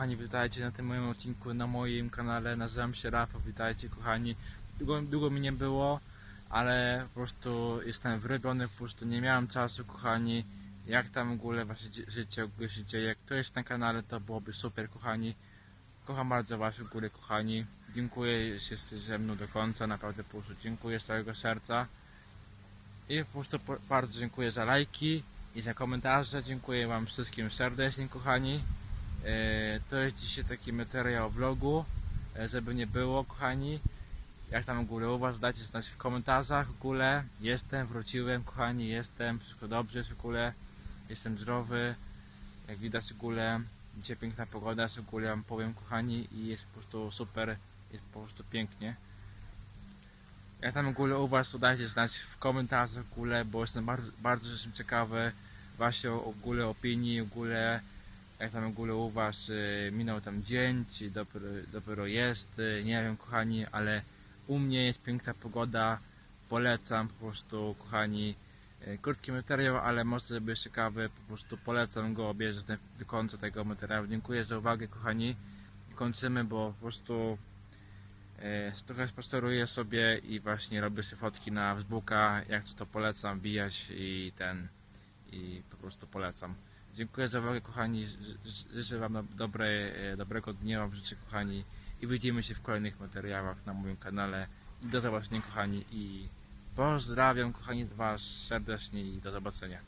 kochani, witajcie na tym moim odcinku na moim kanale. Nazywam się Rafał, witajcie kochani. Długo, długo mi nie było, ale po prostu jestem wyrobiony, po prostu nie miałem czasu kochani. Jak tam w ogóle wasze życie, się dzieje. Jak ktoś jest na kanale, to byłoby super kochani. Kocham bardzo was w ogóle kochani. Dziękuję, że jesteście ze mną do końca, naprawdę po prostu dziękuję z całego serca. I po prostu bardzo dziękuję za lajki i za komentarze. Dziękuję wam wszystkim serdecznie kochani. E, To jest dzisiaj taki materiał vlogu, e, żeby nie było, kochani. Jak tam w ogóle u was, dajcie znać w komentarzach w ogóle. Jestem, wróciłem, kochani, jestem, wszystko dobrze jest w ogóle. Jestem zdrowy, jak widać w ogóle. Dzisiaj piękna pogoda jest w ogóle, wam powiem, kochani, i jest po prostu super, jest po prostu pięknie. Jak tam w ogóle u was, dajcie znać w komentarzach w ogóle, bo jestem bardzo, bardzo jestem ciekawy właśnie o, ogóle opinii, w ogóle jak tam w ogóle u was y, minął tam dzień, czy dopiero, dopiero jest, y, nie wiem kochani, ale u mnie jest piękna pogoda, polecam po prostu kochani, y, krótki materiał, ale może być ciekawy, po prostu polecam go, obejrzeć do końca tego materiału. Dziękuję za uwagę kochani kończymy, bo po prostu trochę spaceruję sobie i właśnie robię sobie fotki na Facebooka, jak to polecam, wbijać i ten i po prostu polecam. Dziękuję za uwagę kochani, Ży- ży- życzę wam dobre, e, dobrego dnia wam życzę kochani. I widzimy się w kolejnych materiałach na moim kanale. I do zobaczenia kochani. I pozdrawiam kochani was serdecznie i do zobaczenia.